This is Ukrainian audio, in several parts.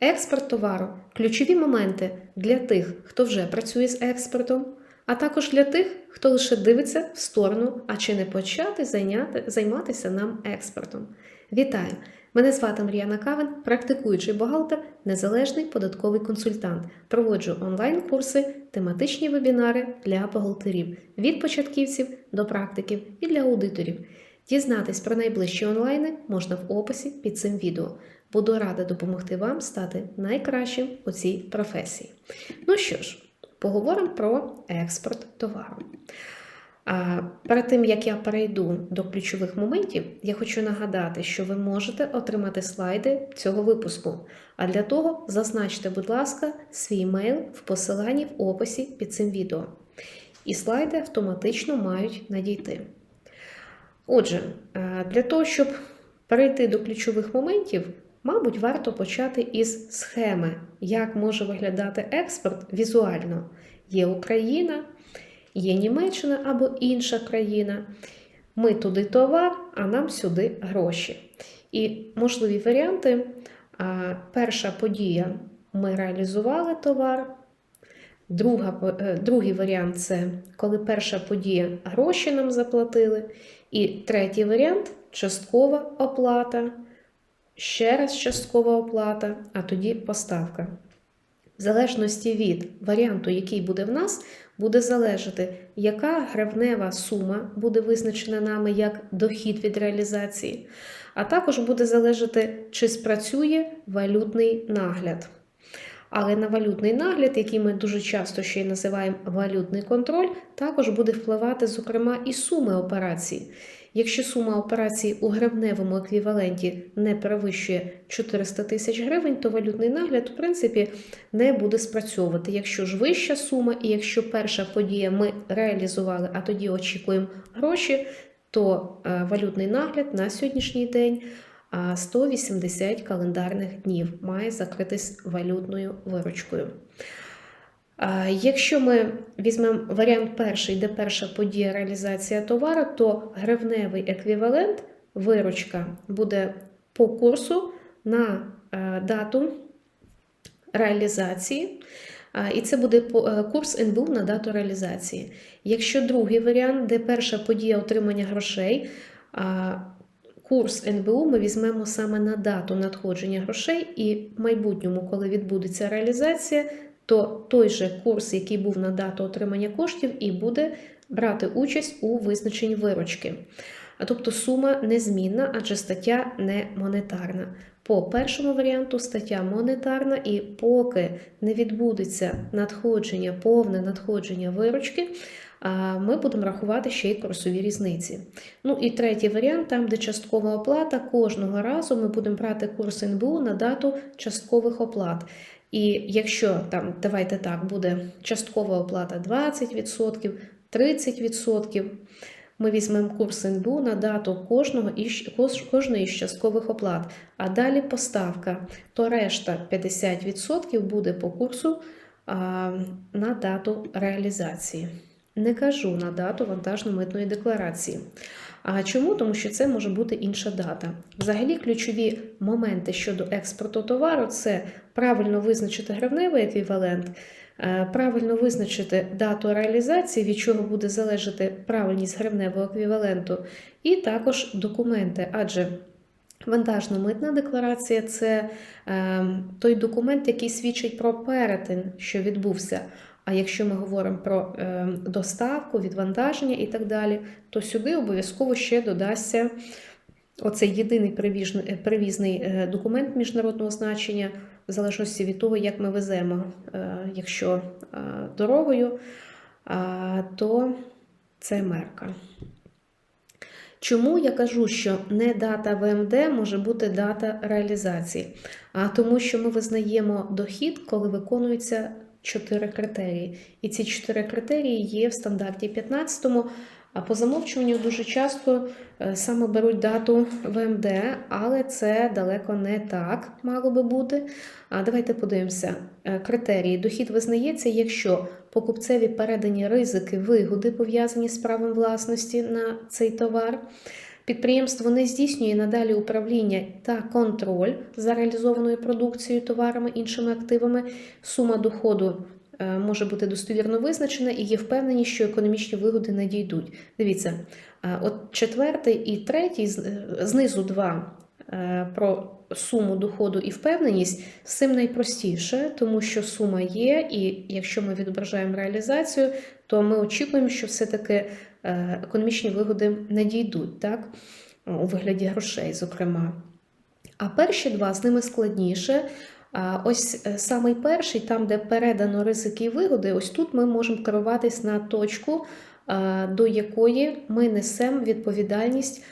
Експорт товару ключові моменти для тих, хто вже працює з експортом, а також для тих, хто лише дивиться в сторону, а чи не почати зайняти, займатися нам експортом. Вітаю! Мене звати Мар'яна Кавин, практикуючий бухгалтер, незалежний податковий консультант. Проводжу онлайн-курси, тематичні вебінари для бухгалтерів від початківців до практиків і для аудиторів. Дізнатись про найближчі онлайни можна в описі під цим відео. Буду рада допомогти вам стати найкращим у цій професії. Ну що ж, поговоримо про експорт товару. Перед тим як я перейду до ключових моментів, я хочу нагадати, що ви можете отримати слайди цього випуску. А для того зазначте, будь ласка, свій мейл в посиланні в описі під цим відео. І слайди автоматично мають надійти. Отже, для того, щоб перейти до ключових моментів, мабуть, варто почати із схеми, як може виглядати експорт візуально. Є Україна, є Німеччина або інша країна. Ми туди товар, а нам сюди гроші. І можливі варіанти. Перша подія ми реалізували товар. Друга, е, другий варіант це коли перша подія гроші нам заплатили. І третій варіант часткова оплата, ще раз часткова оплата, а тоді поставка. В залежності від варіанту, який буде в нас, буде залежати, яка гривнева сума буде визначена нами як дохід від реалізації, а також буде залежати, чи спрацює валютний нагляд. Але на валютний нагляд, який ми дуже часто ще й називаємо валютний контроль, також буде впливати, зокрема, і суми операцій. Якщо сума операцій у гривневому еквіваленті не перевищує 400 тисяч гривень, то валютний нагляд, в принципі, не буде спрацьовувати. Якщо ж вища сума, і якщо перша подія ми реалізували, а тоді очікуємо гроші, то е, валютний нагляд на сьогоднішній день а 180 календарних днів має закритись валютною виручкою. Якщо ми візьмемо варіант перший, де перша подія реалізація товару, то гривневий еквівалент виручка буде по курсу на е, дату реалізації. І це буде е, курс НБУ на дату реалізації. Якщо другий варіант, де перша подія отримання грошей, курс НБУ ми візьмемо саме на дату надходження грошей, і в майбутньому, коли відбудеться реалізація, то той же курс, який був на дату отримання коштів, і буде брати участь у визначенні виручки. Тобто сума незмінна, адже стаття не монетарна. По першому варіанту стаття монетарна, і поки не відбудеться надходження, повне надходження виручки, ми будемо рахувати ще й курсові різниці. Ну і третій варіант, там, де часткова оплата, кожного разу ми будемо брати курс НБУ на дату часткових оплат. І якщо там, давайте так, буде часткова оплата 20%, 30%, ми візьмемо курс НБУ на дату кожного із, кож- кожної з часткових оплат, а далі поставка, то решта 50% буде по курсу а, на дату реалізації. Не кажу на дату вантажно-митної декларації. А чому? Тому що це може бути інша дата. Взагалі, ключові моменти щодо експорту товару це правильно визначити гривневий еквівалент, е, правильно визначити дату реалізації, від чого буде залежати правильність гривневого еквіваленту, і також документи, адже Вантажно-митна декларація це е, той документ, який свідчить про перетин, що відбувся. А якщо ми говоримо про е, доставку, відвантаження і так далі, то сюди обов'язково ще додасться оцей єдиний привіжний- е, привізний е, документ міжнародного значення, в залежності від того, як ми веземо. Якщо дорогою, то це мерка. Чому я кажу, що не дата ВМД може бути дата реалізації? А тому, що ми визнаємо дохід, коли виконуються чотири критерії. І ці чотири критерії є в стандарті 15 му а по замовчуванню дуже часто е, саме беруть дату ВМД, але це далеко не так мало би бути. А давайте подивимося. Е, Критерії. Дохід визнається, якщо покупцеві передані ризики, вигоди пов'язані з правом власності на цей товар. Підприємство не здійснює надалі управління та контроль за реалізованою продукцією, товарами, іншими активами, сума доходу е, може бути достовірно визначена і є впевненість, що економічні вигоди надійдуть. Дивіться, е, от четвертий і третій, е, знизу два про суму доходу і впевненість, з цим найпростіше, тому що сума є, і якщо ми відображаємо реалізацію, то ми очікуємо, що все-таки економічні вигоди надійдуть, так? у вигляді грошей, зокрема. А перші два з ними складніше. Ось е, самий перший, там, де передано ризики і вигоди, ось тут ми можемо керуватись на точку, до якої ми несемо відповідальність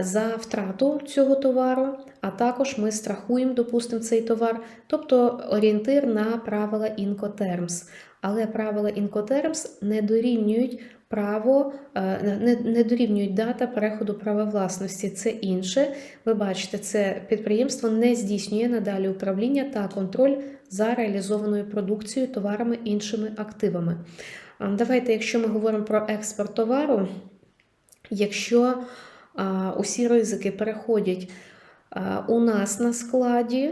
за втрату цього товару, а також ми страхуємо, допустимо, цей товар, тобто орієнтир на правила Incoterms. Але правила Incoterms не дорівнюють право, е, не, не дорівнюють дата переходу права власності. Це інше. Ви бачите, це підприємство не здійснює надалі управління та контроль за реалізованою продукцією, товарами, іншими активами. Давайте, якщо ми говоримо про експорт товару, якщо а, усі ризики переходять у нас на складі,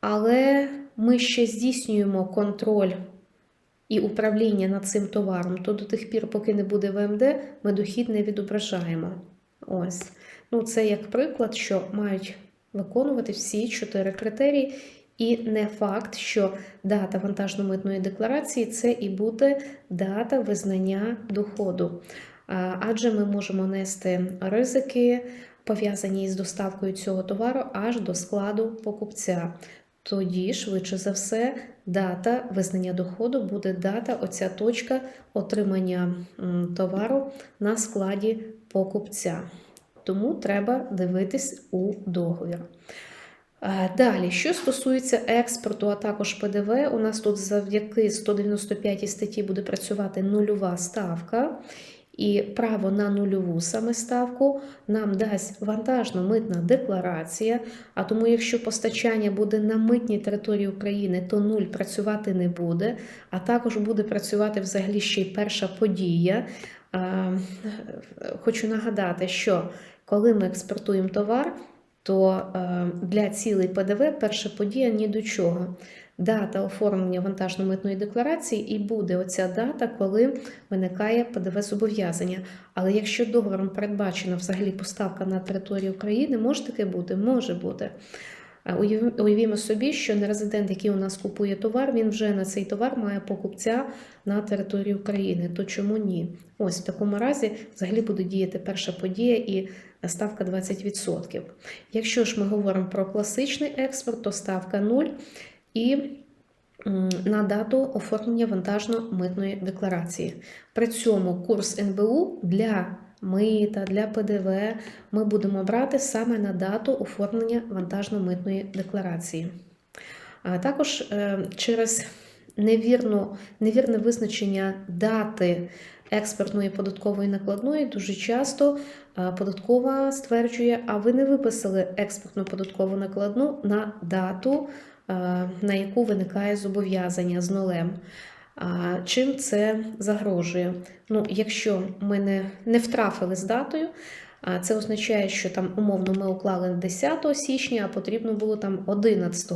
але ми ще здійснюємо контроль і управління над цим товаром, то до тих пір, поки не буде ВМД, ми дохід не відображаємо. Ось. Ну, це як приклад, що мають виконувати всі чотири критерії. І не факт, що дата вантажно-митної декларації це і буде дата визнання доходу. Адже ми можемо нести ризики, пов'язані із доставкою цього товару аж до складу покупця. Тоді, швидше за все, дата визнання доходу буде дата, оця точка отримання товару на складі покупця. Тому треба дивитись у договір. Е, Далі, що стосується експорту, а також ПДВ, у нас тут завдяки 195 статті буде працювати нульова ставка. І право на нульову саме ставку нам дасть вантажно-митна декларація. А тому, якщо постачання буде на митній території України, то нуль працювати не буде, а також буде працювати взагалі ще й перша подія. Хочу нагадати, що коли ми експортуємо товар, то е, для цілей ПДВ перша подія ні до чого. Дата оформлення вантажно-митної декларації і буде оця дата, коли виникає ПДВ зобов'язання. Але якщо договором передбачена взагалі поставка на територію України, може таке бути? Може бути. Е, Уявімо собі, що нерезидент, який у нас купує товар, він вже на цей товар має покупця на території України. То чому ні? Ось в такому разі взагалі буде діяти перша подія і ставка 20%. Якщо ж ми говоримо про класичний експорт, то ставка 0 і на дату оформлення вантажно-митної декларації. При цьому курс НБУ для мита, для ПДВ ми будемо брати саме на дату оформлення вантажно-митної декларації. А також е, через невірну, невірне визначення дати експертної податкової накладної дуже часто е, податкова стверджує, а ви не виписали експертну податкову накладну на дату, на яку виникає зобов'язання з нулем. Чим це загрожує? Ну, якщо ми не, не втрафили з датою, це означає, що там умовно ми уклали 10 січня, а потрібно було там 11.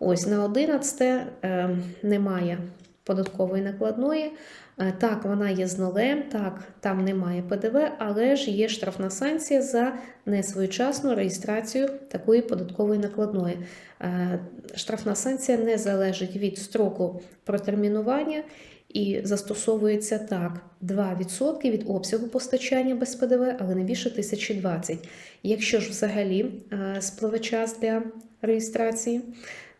Ось на 11 е, немає податкової накладної. Е, Так, вона є з нулем, так, там немає ПДВ, але ж є штрафна санкція за несвоєчасну реєстрацію такої податкової накладної. Е, Штрафна санкція не залежить від строку протермінування і застосовується так: 2% від обсягу постачання без ПДВ, але не більше 1020. Якщо ж взагалі е, спливе час для реєстрації,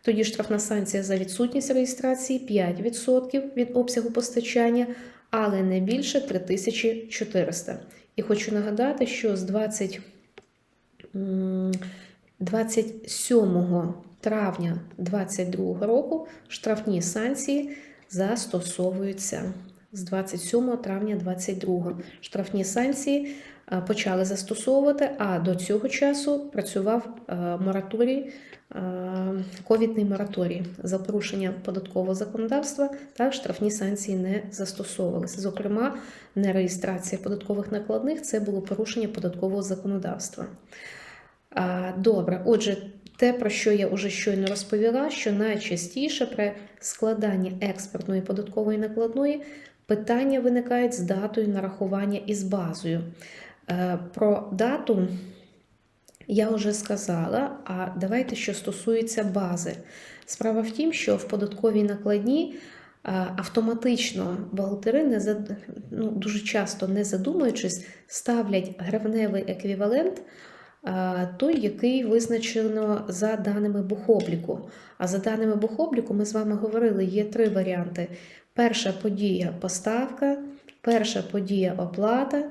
тоді штрафна санкція за відсутність реєстрації 5% від обсягу постачання, але не більше 3400. І хочу нагадати, що з 20, 27 травня 2022 року штрафні санкції застосовуються. З 27 травня 2022 штрафні санкції почали застосовувати, а до цього часу працював е, мораторій, е, ковідний мораторій за порушення податкового законодавства та штрафні санкції не застосовувалися. Зокрема, нереєстрація податкових накладних це було порушення податкового законодавства. Добре, отже, те, про що я вже щойно розповіла, що найчастіше при складанні експортної податкової накладної питання виникають з датою нарахування і з базою. Е, Про дату я вже сказала, а давайте, що стосується бази. Справа в тім, що в податковій накладній е, автоматично бухгалтери не ну, дуже часто не задумуючись, ставлять гривневий еквівалент е, той, який визначено за даними бухобліку. А за даними бухобліку, ми з вами говорили, є три варіанти: перша подія поставка, перша подія оплата.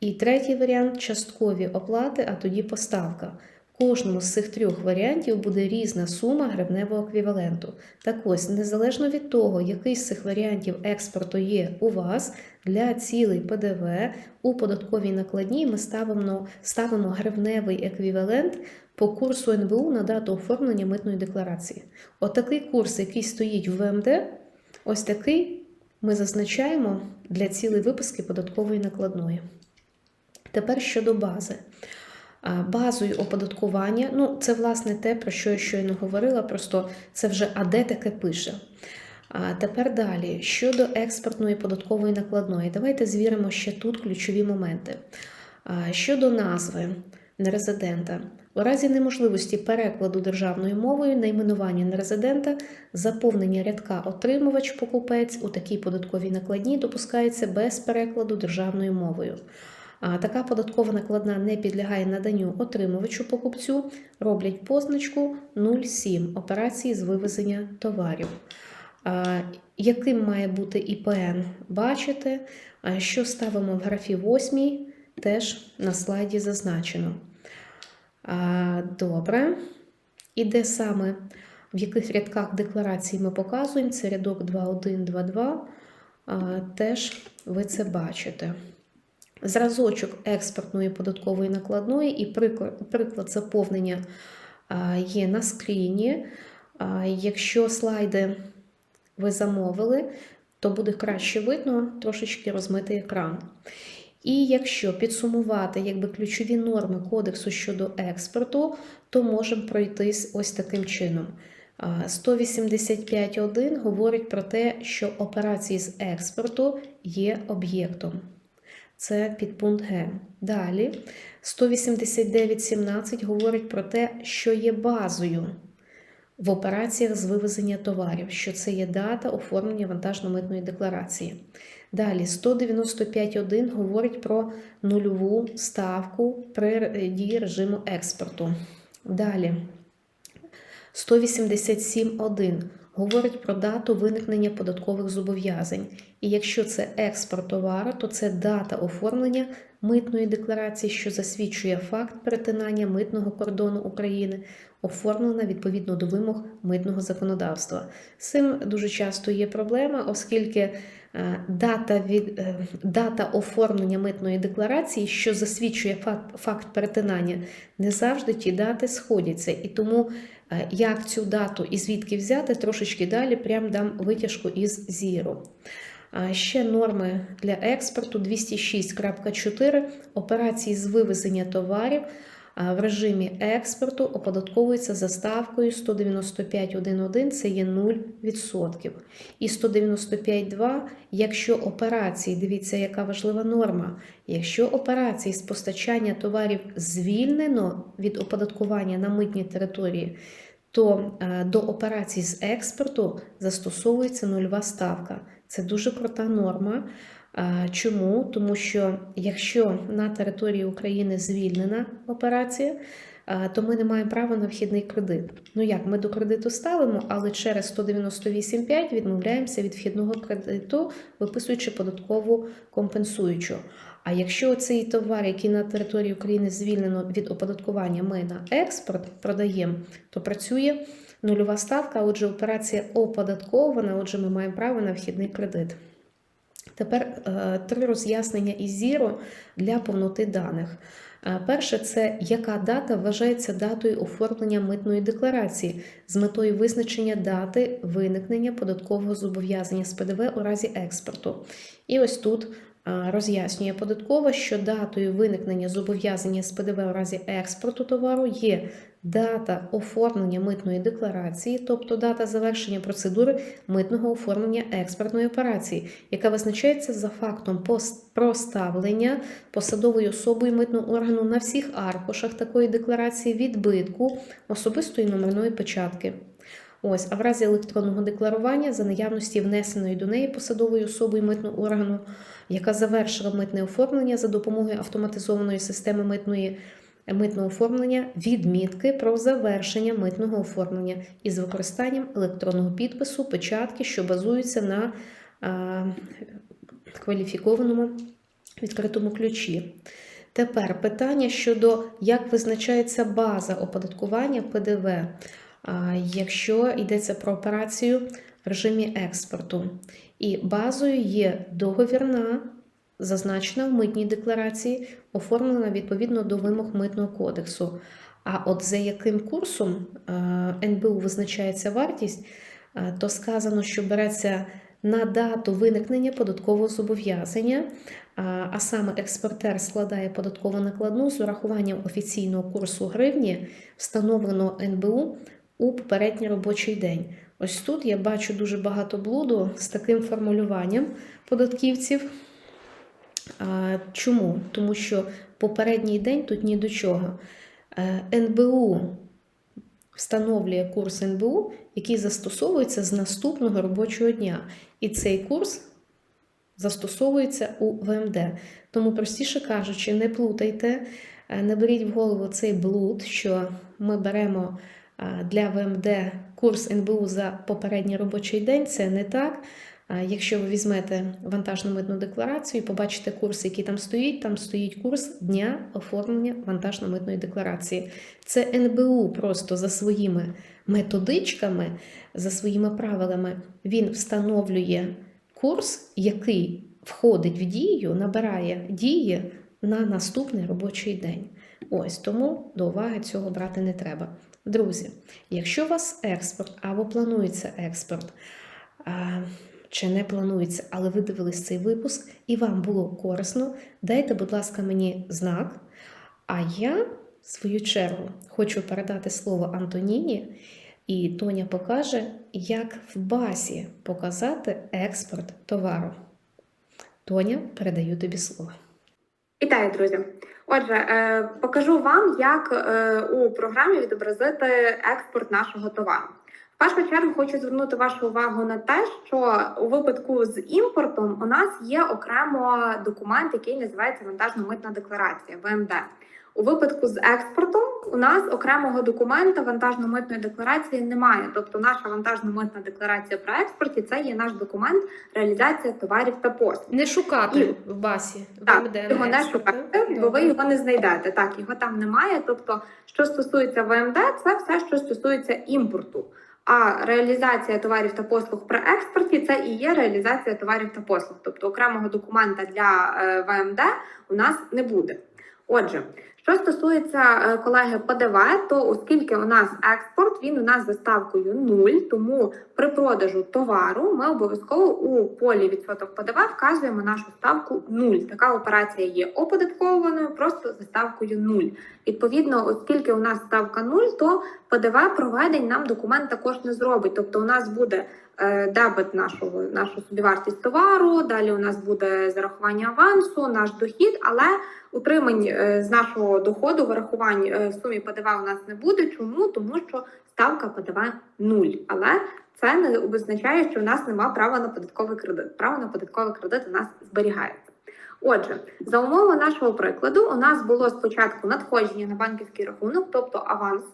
І третій варіант часткові оплати, а тоді поставка. В кожному з цих трьох варіантів буде різна сума гривневого еквіваленту. Так ось, незалежно від того, який з цих варіантів експорту є у вас, для цілей ПДВ у податковій накладній ми ставимо, ставимо гривневий еквівалент по курсу НБУ на дату оформлення митної декларації. Отакий курс, який стоїть в ВМД, ось такий ми зазначаємо для цілей виписки податкової накладної. Тепер щодо бази. Базою оподаткування, ну це власне те, про що я щойно говорила, просто це вже АД таке пише. А тепер далі, щодо експортної податкової накладної, давайте звіримо ще тут ключові моменти. Щодо назви нерезидента, у разі неможливості перекладу державною мовою найменування нерезидента, заповнення рядка отримувач-покупець у такій податковій накладній допускається без перекладу державною мовою. Така податкова накладна не підлягає наданню отримувачу покупцю, роблять позначку 0,7 операції з вивезення товарів. Яким має бути ІПН? Бачите, що ставимо в графі 8, теж на слайді зазначено. Добре. І де саме в яких рядках декларації ми показуємо, це рядок 2.1, 2.2, теж ви це бачите. Зразочок експортної податкової накладної і приклад, приклад заповнення є на скріні. Якщо слайди ви замовили, то буде краще видно трошечки розмитий екран. І якщо підсумувати якби, ключові норми кодексу щодо експорту, то можемо пройтись ось таким чином. 185.1 говорить про те, що операції з експорту є об'єктом. Це підпункт Г. Далі 189.17 говорить про те, що є базою в операціях з вивезення товарів, що це є дата оформлення вантажно-митної декларації. Далі 195.1 говорить про нульову ставку при дії режиму експорту. Далі 187.1 говорить про дату виникнення податкових зобов'язань. І якщо це експорт товару, то це дата оформлення митної декларації, що засвідчує факт перетинання митного кордону України, оформлена відповідно до вимог митного законодавства. З цим дуже часто є проблема, оскільки е, дата від е, дата оформлення митної декларації, що засвідчує факт, факт перетинання, не завжди ті дати сходяться. І тому як цю дату і звідки взяти, трошечки далі прям дам витяжку із зіру. Ще норми для експорту. 206.4 операції з вивезення товарів в режимі експорту оподатковується за ставкою 195.1.1, це є 0%. І 195.2, якщо операції, дивіться, яка важлива норма, якщо операції з постачання товарів звільнено від оподаткування на митній території, то до операцій з експорту застосовується нульова ставка. Це дуже крута норма. Чому? Тому що якщо на території України звільнена операція, то ми не маємо права на вхідний кредит. Ну як, ми до кредиту ставимо, але через 198,5 відмовляємося від вхідного кредиту, виписуючи податкову компенсуючу. А якщо цей товар, який на території України звільнено від оподаткування, ми на експорт продаємо, то працює нульова ставка, отже, операція оподаткована, отже, ми маємо право на вхідний кредит. Тепер е, три роз'яснення із Zero для повноти даних. Е, Перше, це яка дата вважається датою оформлення митної декларації з метою визначення дати виникнення податкового зобов'язання з ПДВ у разі експорту. І ось тут е, роз'яснює податкова, що датою виникнення зобов'язання з ПДВ у разі експорту товару є дата оформлення митної декларації, тобто дата завершення процедури митного оформлення експортної операції, яка визначається за фактом проставлення посадовою особою митного органу на всіх аркушах такої декларації відбитку особистої номерної печатки. Ось, а в разі електронного декларування за наявності внесеної до неї посадовою особою митного органу, яка завершила митне оформлення за допомогою автоматизованої системи митної митного оформлення відмітки про завершення митного оформлення із використанням електронного підпису, печатки, що базуються на кваліфікованому відкритому ключі. Тепер питання щодо як визначається база оподаткування ПДВ, якщо йдеться про операцію в режимі експорту. І базою є договірна, зазначена в митній декларації, оформлена відповідно до вимог митного кодексу. А от за яким курсом е, НБУ визначається вартість, е, то сказано, що береться на дату виникнення податкового зобов'язання, а а саме експортер складає податкову накладну з урахуванням офіційного курсу гривні, встановленого НБУ у попередній робочий день. Ось тут я бачу дуже багато блуду з таким формулюванням податківців. Чому? Тому що попередній день тут ні до чого. Е, НБУ встановлює курс НБУ, який застосовується з наступного робочого дня. І цей курс застосовується у ВМД. Тому, простіше кажучи, не плутайте, е, не беріть в голову цей блуд, що ми беремо е, для ВМД курс НБУ за попередній робочий день. Це не так. Якщо ви візьмете вантажну митну декларацію і побачите курс, який там стоїть, там стоїть курс дня оформлення вантажно-митної декларації. Це НБУ просто за своїми методичками, за своїми правилами, він встановлює курс, який входить в дію, набирає дії на наступний робочий день. Ось тому до уваги цього брати не треба. Друзі, якщо у вас експорт або планується експорт, чи не планується, але ви дивились цей випуск і вам було корисно, дайте, будь ласка, мені знак. А я, в свою чергу, хочу передати слово Антоніні, і Тоня покаже, як в базі показати експорт товару. Тоня, передаю тобі слово. Вітаю, друзі! Отже, е, покажу вам, як е, у програмі відобразити експорт нашого товару. В першу чергу хочу звернути вашу увагу на те, що у випадку з імпортом у нас є окремо документ, який називається вантажно-митна декларація ВМД. У випадку з експортом у нас окремого документа вантажно-митної декларації немає. Тобто, наша вантажно-митна декларація про експорті це є наш документ реалізація товарів та послуг. Не шукати І- в басі. Так, ВМД його не шукати, бо ви його не знайдете. Так, його там немає. Тобто, що стосується ВМД, це все, що стосується імпорту. А реалізація товарів та послуг при експорті це і є реалізація товарів та послуг. Тобто окремого документа для е, ВМД у нас не буде. Отже, що стосується е, колеги ПДВ, то оскільки у нас експорт, він у нас за ставкою 0, тому при продажу товару ми обов'язково у полі відсоток ПДВ вказуємо нашу ставку 0. Така операція є оподаткованою просто за ставкою 0. Відповідно, оскільки у нас ставка 0, то ПДВ проведень нам документ також не зробить. Тобто у нас буде дебет нашого нашу собівартість товару, далі у нас буде зарахування авансу, наш дохід, але утримань е, з нашого доходу, вирахувань е, в сумі ПДВ у нас не буде. Чому? Тому що ставка ПДВ 0. Але це не означає, що у нас немає права на податковий кредит. Право на податковий кредит у нас зберігається. Отже, за умови нашого прикладу, у нас було спочатку надходження на банківський рахунок, тобто аванс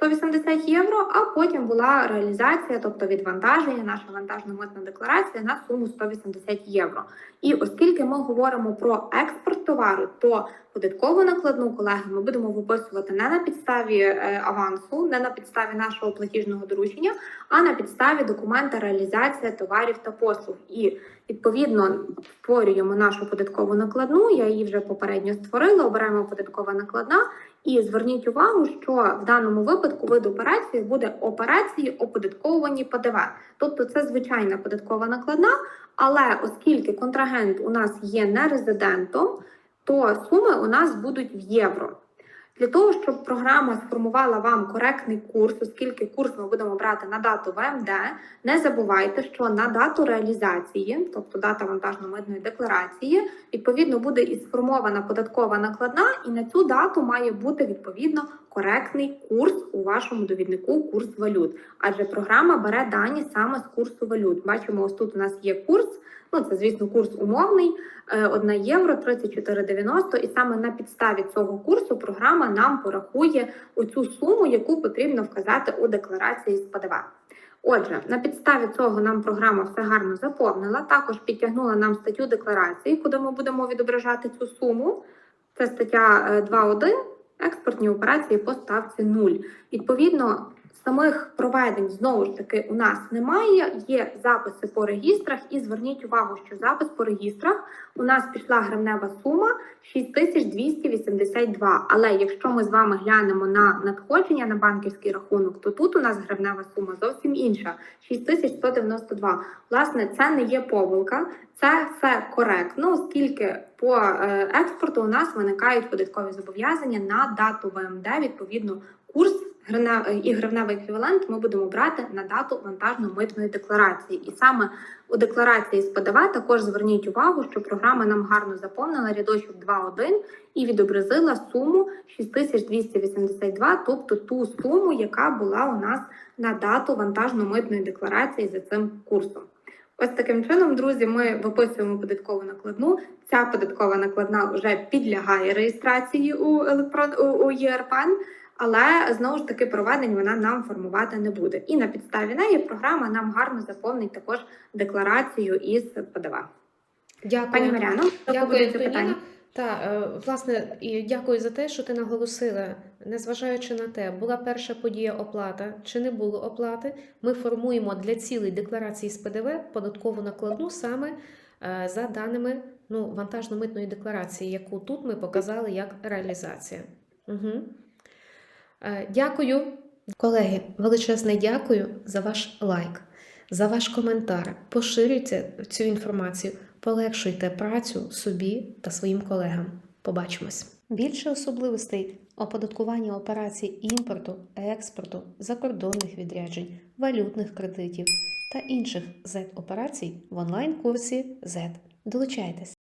180 євро, а потім була реалізація, тобто відвантаження, наша вантажно-митна декларація на суму 180 євро. І оскільки ми говоримо про експорт товару, то податкову накладну колеги ми будемо виписувати не на підставі е, авансу, не на підставі нашого платіжного доручення, а на підставі документа реалізація товарів та послуг. І Відповідно, створюємо нашу податкову накладну. Я її вже попередньо створила. Обираємо податкова накладна. І зверніть увагу, що в даному випадку вид операції буде операції оподатковувані ПДВ. Тобто це звичайна податкова накладна, але оскільки контрагент у нас є нерезидентом, то суми у нас будуть в євро. Для того, щоб програма сформувала вам коректний курс, оскільки курс ми будемо брати на дату ВМД, не забувайте, що на дату реалізації, тобто дата вантажно-митної декларації, відповідно буде і сформована податкова накладна, і на цю дату має бути відповідно коректний курс у вашому довіднику курс валют. Адже програма бере дані саме з курсу валют. Бачимо, ось тут у нас є курс. Ну, це, звісно, курс умовний, 1 євро 34,90. І саме на підставі цього курсу програма нам порахує оцю суму, яку потрібно вказати у декларації з ПДВ. Отже, на підставі цього нам програма все гарно заповнила. Також підтягнула нам статтю декларації, куди ми будемо відображати цю суму. Це стаття е, 2.1 експортні операції по ставці 0. Відповідно, самих проведень знову ж таки у нас немає. Є записи по регістрах, і зверніть увагу, що запис по регістрах у нас пішла гривнева сума 6282. Але якщо ми з вами глянемо на надходження на банківський рахунок, то тут у нас гривнева сума зовсім інша 6192. Власне, це не є помилка, це все коректно, оскільки по е, експорту у нас виникають податкові зобов'язання на дату ВМД. Відповідно, курс і гривневий еквівалент ми будемо брати на дату вантажно-митної декларації. І саме у декларації з ПДВ також зверніть увагу, що програма нам гарно заповнила рядочок 2.1 і відобразила суму 6282, тобто ту суму, яка була у нас на дату вантажно-митної декларації за цим курсом. Ось таким чином, друзі, ми виписуємо податкову накладну. Ця податкова накладна вже підлягає реєстрації у електрон у, у ЄРПН, але знову ж таки проведень вона нам формувати не буде. І на підставі неї програма нам гарно заповнить також декларацію із ПДВ. Дякую. Пані Маріано, Дякую, запитання? Та е, власне і дякую за те, що ти наголосила, незважаючи на те, була перша подія оплата чи не було оплати. Ми формуємо для цілей декларації з ПДВ податкову накладну саме е, за даними ну, вантажно-митної декларації, яку тут ми показали як реалізація. Угу. Дякую, колеги. Величезне дякую за ваш лайк, за ваш коментар. Поширюйте цю інформацію. Полегшуйте працю собі та своїм колегам. Побачимось. Більше особливостей оподаткування операцій імпорту, експорту, закордонних відряджень, валютних кредитів та інших Z-операцій в онлайн-курсі Z. Долучайтесь!